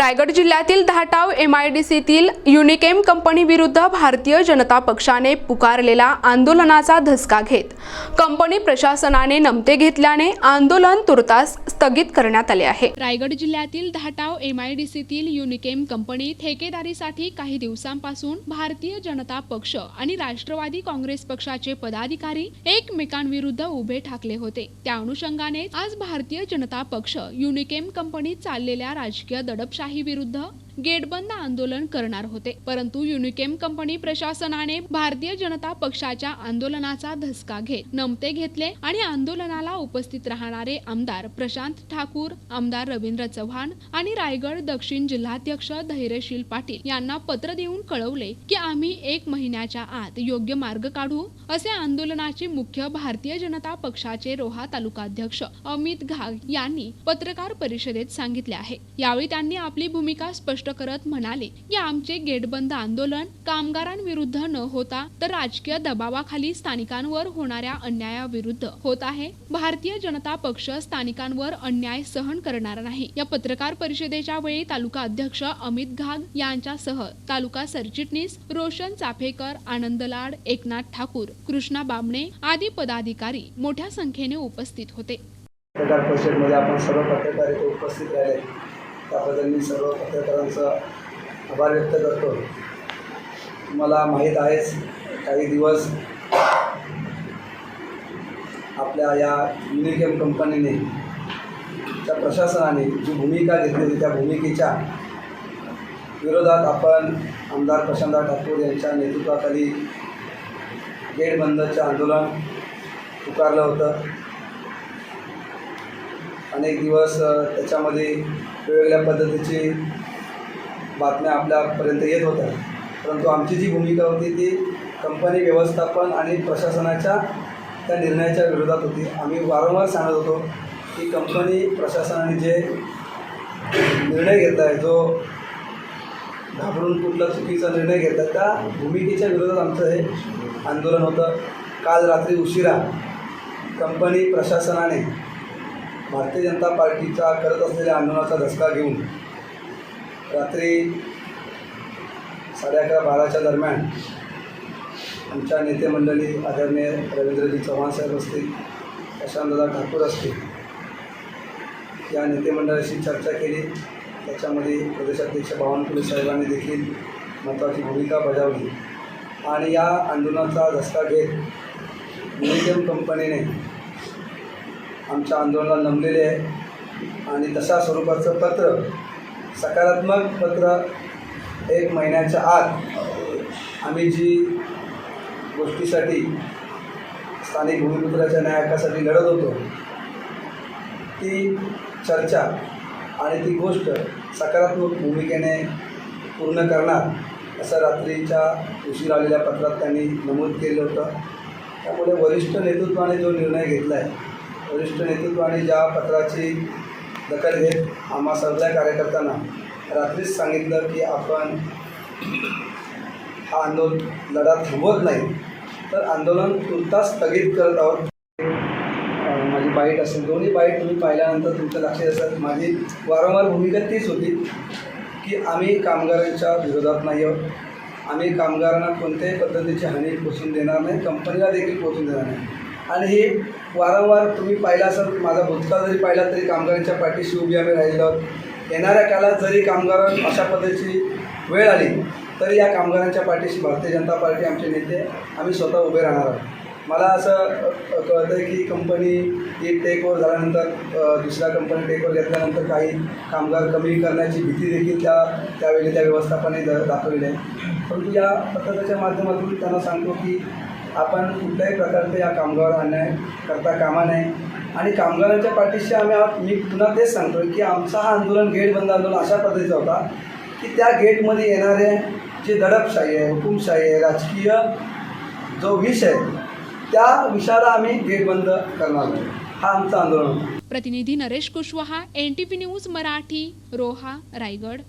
रायगड जिल्ह्यातील धाटाव एमआयडीसीतील युनिकेम कंपनी विरुद्ध भारतीय जनता पक्षाने पुकारलेला आंदोलनाचा धसका घेत कंपनी प्रशासनाने नमते घेतल्याने आंदोलन तुर्तास स्थगित करण्यात आले आहे. रायगड जिल्ह्यातील धाटाव एम आयडीसीतील युनिकेम कंपनी ठेकेदारीसाठी काही दिवसांपासून भारतीय जनता पक्ष आणि राष्ट्रवादी काँग्रेस पक्षाचे पदाधिकारी एकमेकांविरुद्ध उभे ठाकले होते. त्या अनुषंगाने आज भारतीय जनता पक्ष युनिकेम कंपनीत चाललेल्या राजकीय दडपशाही शाही विरुद्ध गेटबंद आंदोलन करणार होते. परंतु युनिकेम कंपनी प्रशासनाने भारतीय जनता पक्षाच्या आंदोलनाचा धसका घेत नमते घेतले आणि आंदोलनाला उपस्थित राहणारे आमदार प्रशांत ठाकूर आमदार रवींद्र चव्हाण आणि रायगड दक्षिण जिल्हाध्यक्ष धैर्यशील पाटील यांना पत्र देऊन कळवले की आम्ही एक महिन्याच्या आत योग्य मार्ग काढू असे आंदोलनाचे मुख्य भारतीय जनता पक्षाचे रोहा तालुकाध्यक्ष अमित घाग यांनी पत्रकार परिषदेत सांगितले आहे. यावेळी त्यांनी आपली भूमिका स्पष्ट करत म्हणाले की आमचे गेटबंद आंदोलन कामगारांविरुद्ध न होता तर राजकीय दबावाखाली स्थानिकांवर होणाऱ्या अन्यायाविरुद्ध होत आहे. भारतीय जनता पक्ष स्थानिकांवर अन्याय सहन करणार नाही. या पत्रकार परिषदेच्या वेळी तालुका अध्यक्ष अमित घाग यांच्यासह तालुका सरचिटणीस रोशन चाफेकर आनंद लाड एकनाथ ठाकूर कृष्णा बामणे आदी पदाधिकारी मोठ्या संख्येने उपस्थित होते. पत्रकार परिषदेमध्ये आपण सर्व पत्रकार इथे उपस्थित राहिले त्याबद्दल मी सर्व पत्रकारांचा आभार व्यक्त करतो. मला माहीत आहेच काही दिवस आपल्या या युनिकेम कंपनीने त्या प्रशासनाने जी भूमिका घेतलेली त्या भूमिकेच्या विरोधात आपण आमदार प्रशांतदार ठाकूर यांच्या नेतृत्वाखाली गेट बंदचं आंदोलन पुकारलं होतं. अनेक दिवस त्याच्यामध्ये वेगवेगळ्या पद्धतीची बातम्या आपल्यापर्यंत येत होत्या. परंतु आमची जी भूमिका होती ती कंपनी व्यवस्थापन आणि प्रशासनाच्या त्या निर्णयाच्या विरोधात होती. आम्ही वारंवार सांगत होतो की कंपनी प्रशासनाने जे निर्णय घेत आहे जो घाबरून कुठला चुकीचा निर्णय घेतला त्या भूमिकेच्या विरोधात आमचं हे आंदोलन होतं. काल रात्री उशिरा कंपनी प्रशासनाने भारतीय जनता पार्टीचा करत असलेल्या आंदोलनाचा धसका घेऊन रात्री साडे अकरा बाराच्या दरम्यान आमच्या नेते मंडळी आदरणीय रवींद्रजी चव्हाण साहेब असतील प्रशांतदादा ठाकूर असतील या नेते मंडळाशी चर्चा केली. त्याच्यामध्ये प्रदेशाध्यक्ष बावनकुळे साहेबांनी देखील महत्त्वाची भूमिका बजावली. आणि या आंदोलनाचा धसका घेत युनिकेम कंपनीने आमच्या आंदोलनाला नमलेले आहे. आणि तशा स्वरूपाचं पत्र सकारात्मक पत्र एक महिन्याच्या आत आम्ही जी गोष्टीसाठी स्थानिक भूमिपुत्राच्या न्यायकासाठी लढत होतो ती चर्चा आणि ती गोष्ट सकारात्मक भूमिकेने पूर्ण करणार असं रात्रीच्या उशीर आलेल्या पत्रात त्यांनी नमूद केलं होतं. त्यामुळे वरिष्ठ नेतृत्वाने जो निर्णय घेतला आहे वरिष्ठ नेतृत्वाने ज्या पत्राची दखल घेत आम्हा सगळ्या कार्यकर्त्यांना रात्रीच सांगितलं की आपण हा आंदोलन लढा थांबवत नाही तर आंदोलन तुर्तास स्थगित करत आहोत. माझी बाईट असेल दोन्ही बाईट तुम्ही पाहिल्यानंतर तुमच्या लक्षात असेल माझी वारंवार भूमिका तीच होती की आम्ही कामगारांच्या विरोधात नाही आहोत. आम्ही कामगारांना कोणत्याही पद्धतीची हानी पोचून देणार नाही कंपनीला देखील पोचून देणार नाही. आणि हे वारंवार तुम्ही पाहिला असाल माझा भूतकाळ जरी पाहिला तरी कामगारांच्या पाठीशी उभी आम्ही राहिलो. आहोत येणाऱ्या काळात जरी कामगार अशा पद्धतीची वेळ आली तरी या कामगारांच्या पाठीशी भारतीय जनता पार्टी आमचे नेते आम्ही स्वतः उभे राहणार आहोत. मला असं कळतं आहे की कंपनी ही टेक ओव्हर झाल्यानंतर दुसऱ्या कंपनी टेक ओव्हर घेतल्यानंतर काही कामगार कमी करण्याची भीती देखील त्या त्यावेळी त्या व्यवस्थापनाने द दाखवली आहे. परंतु या पत्रकाच्या माध्यमातून त्यांना सांगतो की आपण कुठल्याही प्रकारचे या कामगार अन्याय करता कामा नये. आणि कामगारांच्या पाठीशी आम्ही मी पुन्हा तेच सांगतो की आमचा हा आंदोलन गेट बंद आंदोलन अशा पद्धतीचा होता की त्या गेटमध्ये येणारे जे दडपशाही आहे हुकुमशाही आहे राजकीय जो विष आहे त्या विषयाला आम्ही गेट बंद करणार नाही हा आमचं आंदोलन प्रतिनिधी Naresh Kushwaha N T P news Marathi Roha Raigad.